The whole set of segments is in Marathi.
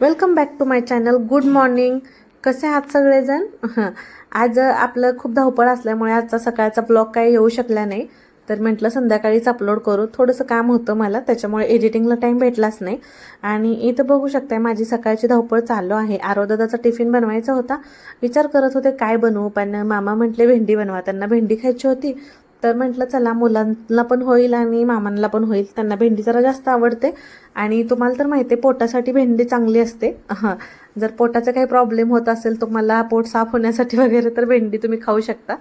Welcome back to my channel. Good morning. कसे आहात सगळेजण? आज आपलं खूप धावपळ असल्यामुळे आजचा सकाळचा ब्लॉग काही येऊ शकला नाही. तर म्हटलं संध्याकाळीच अपलोड करू. थोडंसं काम होतं मला त्याच्यामुळे एडिटिंगला टाईम भेटलाच नाही. आणि इथं बघू शकताय माझी सकाळची धावपळ चालू आहे. आरोदादाचा टिफिन बनवायचा होता. विचार करत होते काय बनवू? पण मामा म्हटले भेंडी बनवा. त्यांना भेंडी खायची होती. तर म्हटलं चला मुलांना पण होईल आणि मामांना पण होईल. त्यांना भेंडी जरा जास्त आवडते आणि तुम्हाला तर माहिती आहे पोटासाठी भेंडी चांगली असते. हां जर पोटाचा काही प्रॉब्लेम होत असेल तुम्हाला पोट साफ होण्यासाठी वगैरे तर भेंडी तुम्ही खाऊ शकता.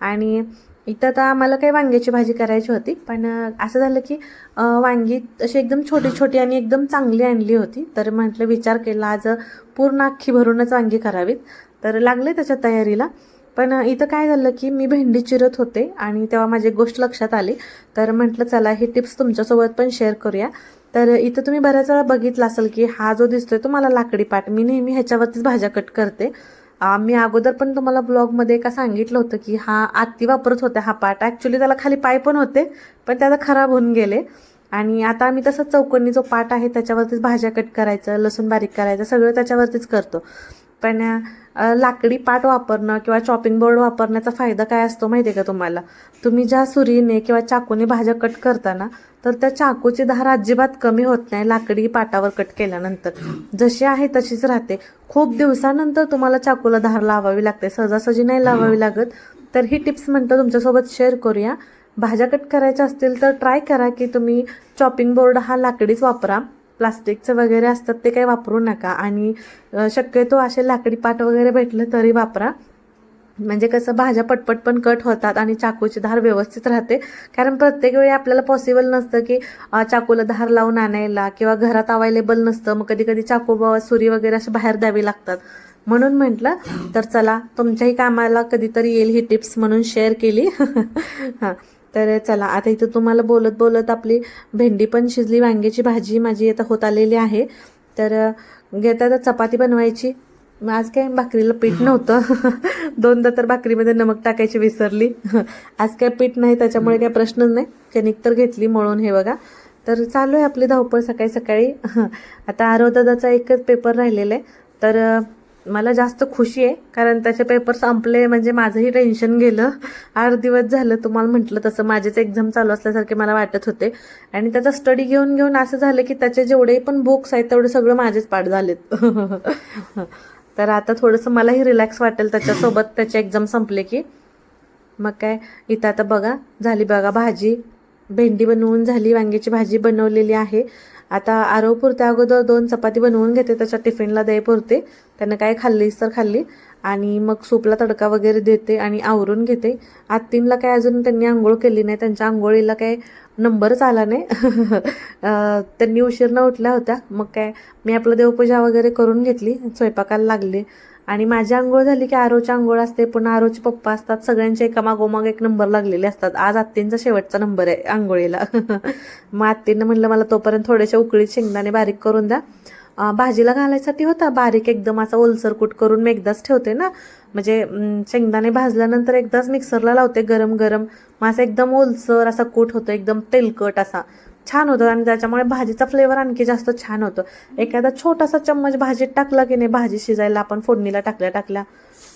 आणि इथं आता आम्हाला काही वांग्याची भाजी करायची होती पण असं झालं की वांगी अशी एकदम छोटी छोटी आणि एकदम चांगली आणली होती. तर म्हटलं विचार केला आज पूर्ण अख्खी भरूनच वांगी करावीत. तर लागले त्याच्या तयारीला. पण इथं काय झालं की मी भेंडी चिरत होते आणि तेव्हा माझी एक गोष्ट लक्षात आली. तर म्हटलं चला ही टिप्स तुमच्यासोबत पण शेअर करूया. तर इथं तुम्ही बऱ्याच वेळा बघितला असेल की हा जो दिसतोय तो मला लाकडी पाट मी नेहमी ह्याच्यावरतीच भाज्या कट करते. मी अगोदर पण तुम्हाला ब्लॉगमध्ये का सांगितलं होतं की हा आत्ती वापरत होता हा पाट ॲक्च्युली त्याला खाली पाय पण होते पण त्याला खराब होऊन गेले. आणि आता आम्ही तसंच चौकणी जो पाट आहे त्याच्यावरतीच भाज्या कट करायचं लसूण बारीक करायचं सगळं त्याच्यावरतीच करतो. पण लाकडी पाट वापरणं किंवा चॉपिंग बोर्ड वापरण्याचा फायदा काय असतो माहिती आहे का तुम्हाला? तुम्ही ज्या सुरीने किंवा चाकूने भाज्या कट करताना तर त्या चाकूची धार अजिबात कमी होत नाही लाकडी पाटावर कट केल्यानंतर. जशी आहे तशीच राहते. खूप दिवसानंतर तुम्हाला चाकूला धार लावावी लागते. सहजासहजी नाही लावावी लागत. तर ही टिप्स म्हणतो तुमच्यासोबत शेअर करूया. भाज्या कट करायच्या असतील तर ट्राय करा की तुम्ही चॉपिंग बोर्ड हा लाकडीच वापरा. प्लास्टिकचं वगैरे असतात ते काही वापरू नका. आणि शक्यतो असे लाकडी पाट वगैरे भेटलं तरी वापरा. म्हणजे कसं भाज्या पटपट पण कट होतात आणि चाकूची धार व्यवस्थित राहते. कारण प्रत्येक वेळी आपल्याला पॉसिबल नसतं की चाकूला धार लावून आणायला किंवा घरात अवेलेबल नसतं. मग कधी कधी चाकू सुरी वगैरे असे बाहेर द्यावी लागतात. म्हणून म्हटलं तर चला तुमच्याही कामाला कधीतरी येईल ही टिप्स म्हणून शेअर केली. हां. तर चला आता इथं तुम्हाला बोलत बोलत आपली भेंडी पण शिजली वांग्याची भाजी माझी आता होत आलेली आहे. तर घेता आता चपाती बनवायची. मग आज काय भाकरीला पीठ नव्हतं. दोनदा तर भाकरीमध्ये नमक टाकायची विसरली. आज काय पीठ नाही त्याच्यामुळे काय प्रश्नच नाही. कणिक तर घेतली मळून हे बघा. तर चालू आहे आपली धावपळ सकाळी सकाळी. आता आरोदादाचा एकच पेपर राहिलेला आहे. तर मला जास्त खुशी आहे कारण त्याचे पेपर संपले म्हणजे माझंही टेन्शन गेलं. आठ दिवस झालं तुम्हाला म्हटलं तसं. माझेच एक्झाम चालू असल्यासारखे मला वाटत होते. आणि त्याचा स्टडी घेऊन घेऊन असं झालं की त्याचे जेवढे पण बुक्स आहेत तेवढे सगळं माझेच पाठ झालेत. तर आता थोडंसं मलाही रिलॅक्स वाटेल त्याच्यासोबत. त्याचे एक्झाम संपले की. मग काय इथं आता बघा झाली बघा भाजी. भेंडी बनवून झाली वांग्याची भाजी बनवलेली आहे. आता आरव पुरते अगोदर दोन चपाती बनवून घेते त्याच्या टिफिनला द्याय पुरते. त्यानं काय खाल्लीस तर खाल्ली. आणि मग सूपला तडका वगैरे देते आणि आवरून घेते. आत्तींला काय अजून त्यांनी आंघोळ केली नाही त्यांच्या आंघोळीला काय नंबरच आला नाही. त्यांनी त्यांनी उशीरनं उठल्या होत्या. मग काय मी आपलं देवपूजा वगैरे करून घेतली. स्वयंपाकाला लागले. आणि माझी आंघोळ झाली की आरोची आंघोळ असते पुन्हा आरोचे पप्पा असतात सगळ्यांचे एकामागोमाग एक नंबर लागलेले असतात. आज आत्तींचा शेवटचा नंबर आहे आंघोळीला. मग आत्तीनं म्हणलं मला तोपर्यंत थोडेसे उकळीत शेंगदाणे बारीक करून द्या. भाजीला घालायसाठी होता बारीक एकदम असा ओलसर कूट करून मी एकदाच ठेवते ना. म्हणजे शेंगदाणे भाजल्यानंतर एकदाच मिक्सरला लावते गरम गरम मग असं एकदम ओलसर असा कूट होतो एकदम तेलकट असा. छान होतं आणि त्याच्यामुळे भाजीचा फ्लेवर आणखी जास्त छान होतो. एखादा छोटासा चम्मच भाजीत टाकला की नाही भाजी शिजायला आपण फोडणीला टाकल्या टाकल्या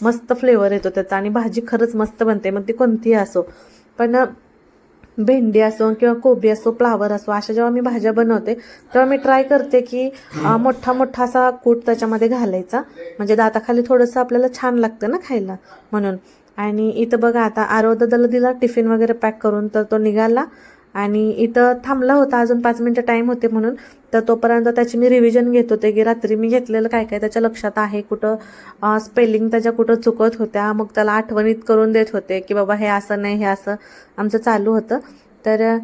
मस्त फ्लेवर येतो त्याचा आणि भाजी खरंच मस्त बनते मग ती कोणतीही असो. पण भेंडी असो किंवा कोबी असो फ्लावर असो अशा जेव्हा मी भाज्या बनवते तेव्हा मी ट्राय करते की मोठा मोठा असा कूट त्याच्यामध्ये घालायचा. म्हणजे दाताखाली थोडंसं आपल्याला छान लागतं ना खायला म्हणून. आणि इथं बघा आता आरोदादाला दिला टिफिन वगैरे पॅक करून तर तो निघाला. आणि इथं थांबला होता अजून पाच मिनटं टाईम होते म्हणून. तर तोपर्यंत त्याची मी रिव्हिजन घेत होते की रात्री मी घेतलेलं काय काय त्याच्या लक्षात आहे कुठं स्पेलिंग त्याच्या कुठं चुकत होत्या. मग त्याला आठवणीत करून देत होते की बाबा हे असं नाही हे असं आमचं चालू होतं. तर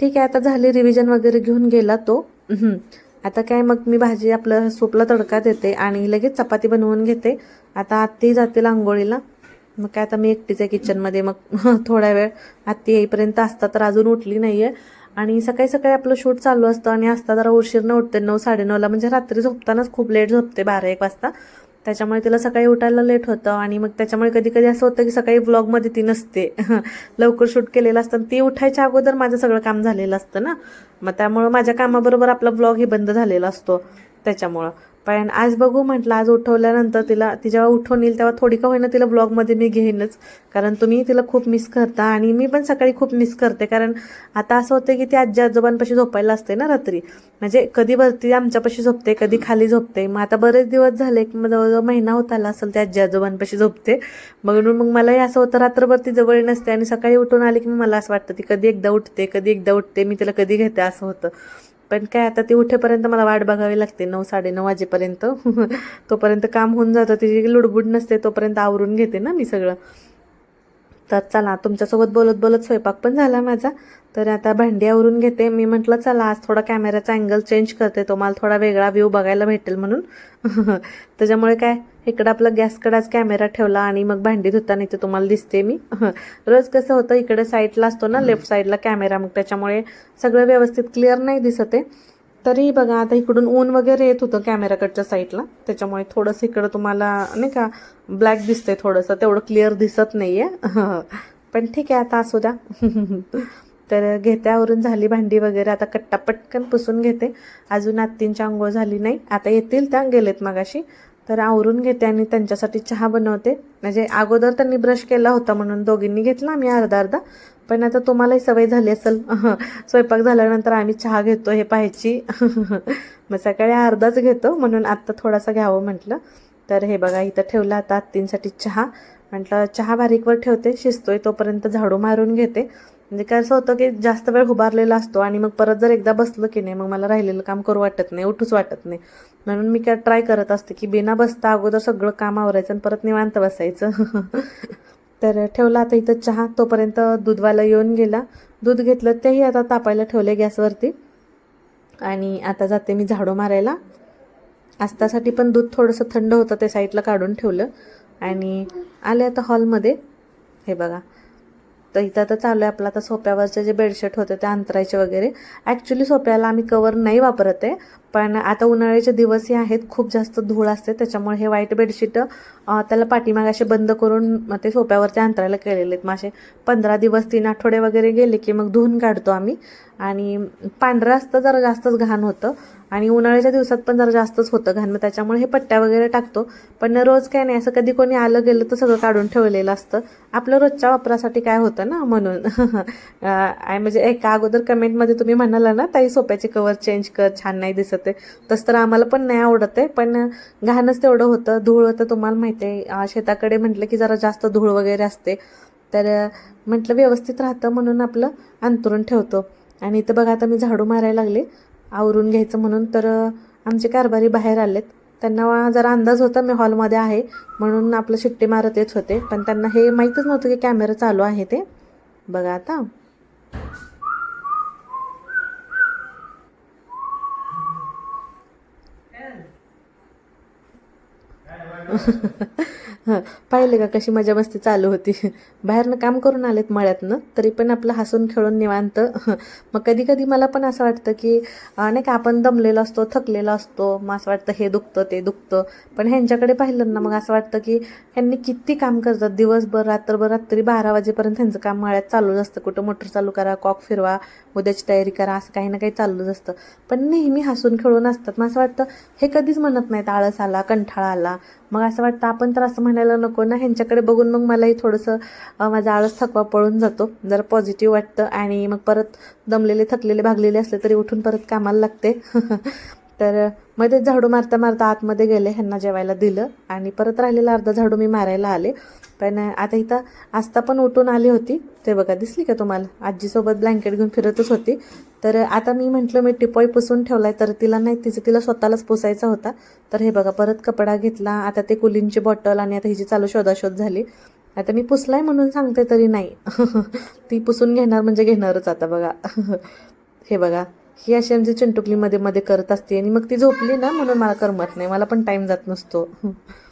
ठीक आहे आता झाली रिव्हिजन वगैरे घेऊन गेला तो. आता काय मग मी भाजी आपलं सूपला तडका देते आणि लगेच चपाती बनवून घेते. आता आत्ती जाते आंघोळीला. मग काय आता मी एकटीच आहे किचनमध्ये मग थोडा वेळ आत्ती येईपर्यंत असता तर अजून उठली नाही आहे आणि सकाळी सकाळी आपलं शूट चालू असतं आणि असता जरा उशीरनं उठते नऊ साडेनऊला म्हणजे रात्री झोपतानाच खूप लेट झोपते बारा एक वाजता. त्याच्यामुळे तिला सकाळी उठायला लेट होतं आणि मग त्याच्यामुळे कधी कधी असं होतं की सकाळी व्लॉगमध्ये ती नसते. लवकर शूट केलेलं असतं आणि ती उठायच्या अगोदर माझं सगळं काम झालेलं असतं ना. मग त्यामुळं माझ्या कामाबरोबर आपला व्लॉग बंद झालेला असतो त्याच्यामुळं. पण आज बघू म्हटलं आज उठवल्यानंतर तिला ती जेव्हा उठवून येईल तेव्हा थोडी का होईना तिला ब्लॉगमध्ये मी घेईनच. कारण तुम्ही तिला खूप मिस करता आणि मी पण सकाळी खूप मिस करते. कारण आता असं होतं की ती आजी आजोबांपाशी झोपायला असते ना रात्री. म्हणजे कधी वरती आमच्यापाशी झोपते कधी खाली झोपते. मग आता बरेच दिवस झाले की मग जवळजवळ महिना होत आला असेल ते आजी आजोबांपाशी झोपते. म्हणून मग मलाही असं होतं रात्रभर ती जवळ नसते आणि सकाळी उठून आली की मग मला असं वाटतं ती कधी एकदा उठते कधी एकदा उठते मी तिला कधी घेते असं होतं. पण काय आता ती उठेपर्यंत मला वाट बघावी लागते नऊ साडेनऊ वाजेपर्यंत. तोपर्यंत काम होऊन जातं तिची लुडबुड नसते तोपर्यंत आवरून घेते ना मी सगळं. तर चला तुमच्यासोबत बोलत बोलत स्वयंपाक पण झाला माझा. तर आता भांडी आवरून घेते. मी म्हटलं चला आज थोडा कॅमेऱ्याचा अँगल चेंज करते. तो मला थोडा वेगळा व्ह्यू बघायला भेटेल म्हणून. त्याच्यामुळे काय इकडं आपला गॅसकडाच कॅमेरा ठेवला आणि मग भांडी धुताना इथे तुम्हाला दिसते मी. रोज कसं होतं इकडे साईडला असतो ना लेफ्ट साईडला कॅमेरा मग त्याच्यामुळे सगळं व्यवस्थित क्लिअर नाही दिसत आहे. तरी बघा आता इकडून ऊन वगैरे येत होतं कॅमेराकडच्या साईडला. त्याच्यामुळे थोडंसं इकडं तुम्हाला नाही का ब्लॅक दिसतंय थोडंसं तेवढं क्लिअर दिसत नाही आहे पण ठीक आहे आता असू द्या. तर घेत्यावरून झाली भांडी वगैरे आता कट्टा पटकन पुसून घेते. अजून आत्तींची आंघोळ झाली नाही. आता येतील त्या गेलेत मगाशी. तर आवरून घेते आणि त्यांच्यासाठी चहा बनवते. म्हणजे अगोदर त्यांनी ब्रश केला होता म्हणून दोघींनी घेतला आम्ही अर्धा अर्धा. पण आता तुम्हालाही सवय झाली असेल स्वयंपाक झाल्यानंतर आम्ही चहा घेतो हे पाहायची. मग सकाळी अर्धाच घेतो म्हणून आत्ता थोडासा घ्यावं म्हटलं. तर हे बघा इथं ठेवलं आता आत्तींसाठी चहा. म्हटलं चहा बारीकवर ठेवते शिजतोय तोपर्यंत झाडू मारून घेते. म्हणजे काय असं होतं की जास्त वेळ उभारलेला असतो आणि मग परत जर एकदा बसलं की नाही मग मला राहिलेलं काम करू वाटत नाही उठूच वाटत नाही. म्हणून मी काय ट्राय करत असते की बिना बसता अगोदर सगळं काम आवरायचं आणि परत निवांत बसायचं. तर ठेवला आता इथं चहा तोपर्यंत दूधवाला येऊन गेला. दूध घेतलं तेही आता तापायला ठेवले गॅसवरती. आणि आता जाते मी झाडू मारायला. आस्तासाठी पण दूध थोडंसं थंड होतं ते साईडला काढून ठेवलं. आणि आले आता हॉलमध्ये हे बघा. तर इथं आता चालू आहे आपलं आता सोप्यावरचे जे बेडशीट होते ते अंतरायचे वगैरे. ॲक्च्युली सोप्याला आम्ही कवर नाही वापरत आहे पण आता उन्हाळ्याचे दिवसही आहेत खूप जास्त धूळ असते त्याच्यामुळे हे व्हाईट बेडशीट त्याला पाठीमागे असे बंद करून ते सोप्यावरती अंतरायला केलेले आहेत. मासे पंधरा दिवस तीन आठवडे वगैरे गेले की मग धुवून काढतो आम्ही. आणि पांढरं असतं जरा जास्तच घाण होतं. आणि उन्हाळ्याच्या दिवसात पण जरा जास्तच होतं घाण. मग त्याच्यामुळे हे पट्ट्या वगैरे टाकतो. पण रोज काय नाही असं कधी कोणी आलं गेलं तर सगळं काढून ठेवलेलं असतं. आपलं रोजच्या वापरासाठी काय होतं ना म्हणून. म्हणजे एका अगोदर कमेंटमध्ये तुम्ही म्हणाला ना ताई सोप्याचे कवर चेंज कर छान नाही दिसत ते. तसं तर आम्हाला पण नाही आवडत आहे पण घाणच तेवढं होतं. धूळ होतं तुम्हाला माहिती आहे. शेताकडे म्हटलं की जरा जास्त धूळ वगैरे असते. तर म्हटलं व्यवस्थित राहतं म्हणून आपलं अंतरून ठेवतो. आणि इथं बघा आता मी झाडू मारायला लागले. आवरून घ्यायचं म्हणून तर आमचे कारभारी बाहेर आलेत. त्यांना जरा अंदाज होता मी हॉलमध्ये आहे. म्हणून आपलं शिट्टी मारत येत होते. पण त्यांना हे माहीतच नव्हतं की कॅमेरा चालू आहे ते. बघा आता. पाहिले का कशी मजा मस्ती चालू होती. बाहेरनं काम करून आलेत मळ्यातनं तरी पण आपलं हसून खेळून निवांत. मग कधी कधी मला पण असं वाटतं की नाही का आपण दमलेलो असतो थकलेलो असतो मग असं वाटतं हे दुखतं ते दुखतं. पण ह्यांच्याकडे पाहिलं ना मग असं वाटतं की ह्यांनी किती काम करतात. दिवसभर रात्रभर रात्री बारा वाजेपर्यंत ह्यांचं काम मळ्यात चालूच असतं. कुठं मोटर चालू करा कॉक फिरवा उद्याची तयारी करा असं काही ना काही चालूच असतं. पण नेहमी हसून खेळून असतात. मग असं वाटतं हे कधीच म्हणत नाहीत आळस आला कंठाळा आला. मग असं वाटतं आपण तर असं म्हणायला नको ना ह्यांच्याकडे बघून मग मलाही थोडंसं माझा आळस थकवा पळून जातो. जरा पॉझिटिव्ह वाटतं आणि मग परत दमलेले थकलेले भागलेले असले तरी उठून परत कामाला लागते. तर मध्ये झाडू मारता मारता आतमध्ये गेले ह्यांना जेवायला दिलं आणि परत राहिलेला अर्धा झाडू मी मारायला आले. पण आता इथं आस्था पण उठून आली होती. ते बघा दिसली का तुम्हाला? आजीसोबत ब्लँकेट घेऊन फिरतच होती. तर आता मी म्हटलं मी टिपॉय पुसून ठेवलाय तर तिला नाही तिचं तिला स्वतःलाच पुसायचा होता. तर हे बघा परत कपडा घेतला. आता ते कुलींची बॉटल आणि आता हिची चालू शोधाशोध झाली. आता मी पुसलाय म्हणून सांगते तरी नाही. ती पुसून घेणार म्हणजे घेणारच आता बघा. हे बघा ही अशी आमची चिंटुकलीमध्ये मध्ये करत असते. आणि मग ती झोपली ना म्हणून मला करमत नाही. मला पण टाईम जात नसतो.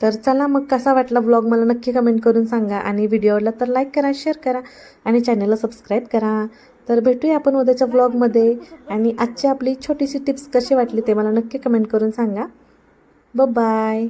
तर चला मग कसा वाटला ब्लॉग मला नक्की कमेंट करून सांगा आणि व्हिडिओला तर लाईक करा शेअर करा आणि चॅनलला सबस्क्राईब करा. तर भेटूया आपण उद्याच्या ब्लॉगमध्ये आणि आजची आपली छोटीशी टिप्स कशी वाटली ते मला नक्की कमेंट करून सांगा. ब बाय